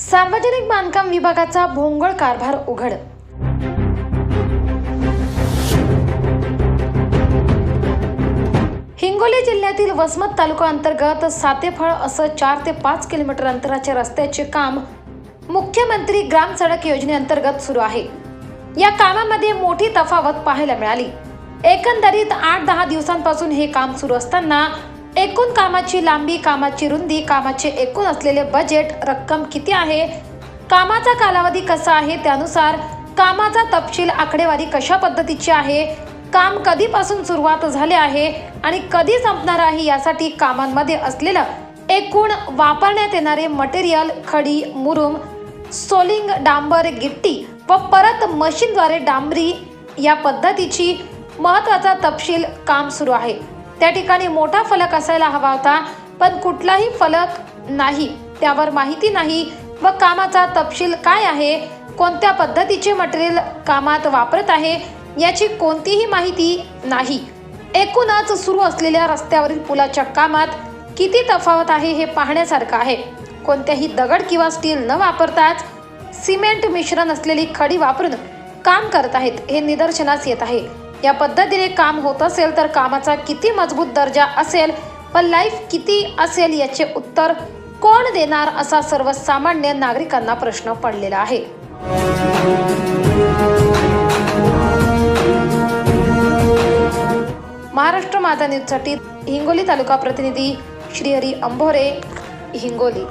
सार्वजनिक बांधकाम विभागाचा भोंगळ कारभार उघड. हिंगोली जिल्ह्यातील वसमत तालुका अंतर्गत सातेफळ असं चार ते पाच किलोमीटर अंतराच्या रस्त्याचे काम मुख्यमंत्री ग्राम सडक योजनेअंतर्गत सुरू आहे. या कामामध्ये मोठी तफावत पाहायला मिळाली. एकंदरीत आठ दहा दिवसांपासून हे काम सुरू असताना एकूण कामाची लांबी कामाची रुंदी कामाचे एकूण असलेले बजेट रक्कम किती आहे? कामाचा कालावधी कसा आहे? त्यानुसार कामाचा तपशील आकडेवारी कशा पद्धतीची आहे? काम कधीपासून सुरुवात झाले आहे आणि कधी संपणार आहे यासाठी कामांमध्ये असलेलं एकूण वापरण्यात येणारे मटेरियल खडी मुरुम सोलिंग डांबर गिट्टी व परत मशीनद्वारे डांबरी या पद्धतीची महत्त्वाचा तपशील काम सुरू आहे. त्या ठिकाणी मोठा फलक असायला हवा होता पण कुठलाही फलक नाही. त्यावर माहिती नाही व कामाचा तपशील काय आहे कोणत्या पद्धतीचे मटेरियल कामात वापरत आहे याची कोणतीही माहिती नाही. एकूणच सुरू असलेल्या रस्त्यावरील पुलाच्या कामात किती तफावत आहे हे पाहण्यासारखं आहे. कोणत्याही दगड किंवा स्टील न वापरताच सिमेंट मिश्रण असलेली खडी वापरून काम करत आहेत हे निदर्शनास येत आहे. या पद्धतीने काम होत असेल तर कामाचा किती मजबूत दर्जा असेल व लाईफ किती असेल याचे उत्तर कोण देणार असा सर्वसामान्य नागरिकांना प्रश्न पडलेला आहे. महाराष्ट्र माझा न्यूजसाठी हिंगोली तालुका प्रतिनिधी श्रीहरी अंभोरे हिंगोली.